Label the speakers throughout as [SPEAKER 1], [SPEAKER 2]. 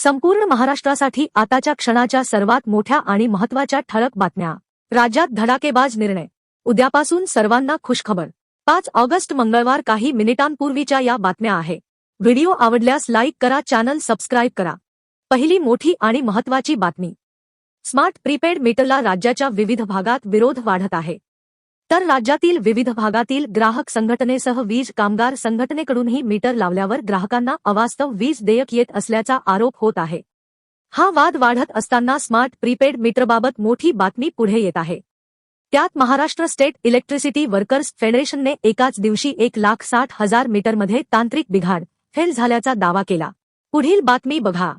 [SPEAKER 1] संपूर्ण महाराष्ट्रासाठी आताच्या क्षणाच्या सर्वात मोठ्या आणि महत्त्वाच्या ठळक बातम्या. राज्यात धडाकेबाज निर्णय. उद्यापासून सर्वांना खुशखबर. पाच ऑगस्ट मंगळवार काही मिनिटांपूर्वीच्या या बातम्या आहे. व्हिडिओ आवडल्यास लाईक करा चॅनल सबस्क्राईब करा. पहिली मोठी आणि महत्वाची बातमी. स्मार्ट प्रीपेड मीटरला राज्याच्या विविध भागात विरोध वाढत आहे. तर राज्यातील विविध भागातील ग्राहक संघटनेसह वीज कामगार संघटनेकडूनही मीटर लावल्यावर ग्राहकांना अवास्तव वीज देयक येत असल्याचा आरोप होत आहे. हा वाद वाढत असताना स्मार्ट प्रीपेड मीटरबाबत मोठी बातमी पुढे येत आहे. त्यात महाराष्ट्र स्टेट इलेक्ट्रिसिटी वर्कर्स फेडरेशनने एकाच दिवशी एक लाख साठ हजार मीटरमध्ये तांत्रिक बिघाड फेल झाल्याचा दावा केला. पुढील बातमी बघा.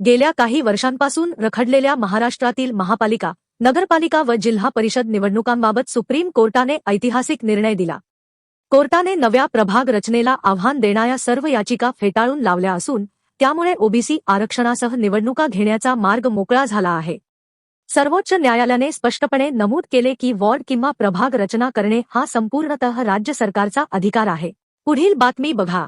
[SPEAKER 1] गेल्या काही वर्षांपासून रखडलेल्या महाराष्ट्रातील महापालिका नगरपालिका व जिल्हा परिषद निवडणुकांबाबत सुप्रीम कोर्टाने ऐतिहासिक निर्णय दिला. कोर्टाने नव्या प्रभाग रचनेला आव्हान देणाऱ्या सर्व याचिका फेटाळून लावल्या असून त्यामुळे ओबीसी आरक्षणासह निवडणुका घेण्याचा मार्ग मोकळा झाला आहे. सर्वोच्च न्यायालयाने स्पष्टपणे नमूद केले की वॉर्ड किंवा प्रभाग रचना करणे हा संपूर्णतः राज्य सरकारचा अधिकार आहे. पुढील बातमी बघा.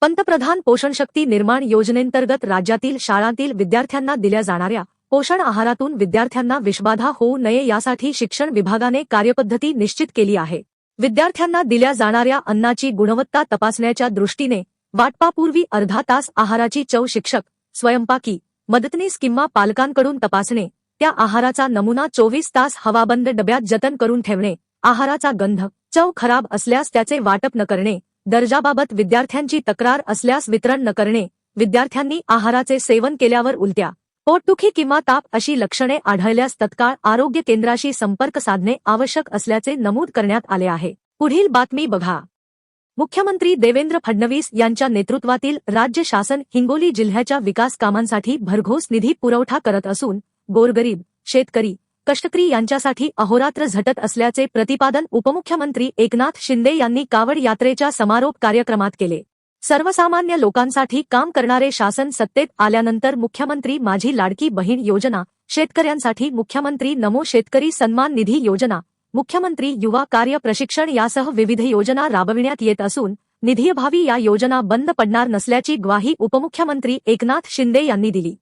[SPEAKER 1] पंतप्रधान पोषण शक्ती निर्माण योजनेंतर्गत राज्यातील शाळांतील विद्यार्थ्यांना दिल्या जाणाऱ्या पोषण आहारातून विद्यार्थ्यांना विषबाधा होऊ नये यासाठी शिक्षण विभागाने कार्यपद्धती निश्चित केली आहे. विद्यार्थ्यांना दिल्या जाणाऱ्या अन्नाची गुणवत्ता तपासण्याच्या दृष्टीने वाटपापूर्वी अर्धा तास आहाराची चव शिक्षक स्वयंपाकी मदतनीस किंवा पालकांकडून तपासणे त्या आहाराचा नमुना चोवीस तास हवाबंद डब्यात जतन करून ठेवणे आहाराचा गंध चव खराब असल्यास त्याचे वाटप न करणे दर्जाबाबत विद्यार्थ्यांची तक्रार असल्यास वितरण न करणे विद्यार्थ्यांनी आहाराचे सेवन केल्यावर उलट्या पोटदुखी किंवा ताप अशी लक्षणे आढळल्यास तत्काळ आरोग्य केंद्राशी संपर्क साधणे आवश्यक असल्याचे नमूद करण्यात आले आहे. पुढील बातमी बघा. मुख्यमंत्री देवेंद्र फडणवीस यांच्या नेतृत्वातील राज्य शासन हिंगोली जिल्ह्याच्या विकास कामांसाठी भरघोस निधी पुरवठा करत असून गोरगरीब शेतकरी कष्टकरी यांच्यासाठी अहोरात्र झटत असल्याचे प्रतिपादन उपमुख्यमंत्री एकनाथ शिंदे यांनी कावड यात्रेच्या समारोप कार्यक्रमात केले. सर्वसामान्य लोकांसाठी काम करणारे शासन सत्तेत आल्यानंतर मुख्यमंत्री माझी लाडकी बहीण योजना शेतकऱ्यांसाठी मुख्यमंत्री नमो शेतकरी सन्मान निधी योजना मुख्यमंत्री युवा कार्य प्रशिक्षण यासह विविध योजना राबविण्यात येत असून निधीअभावी या योजना बंद पडणार नसल्याची ग्वाही उपमुख्यमंत्री एकनाथ शिंदे यांनी दिली.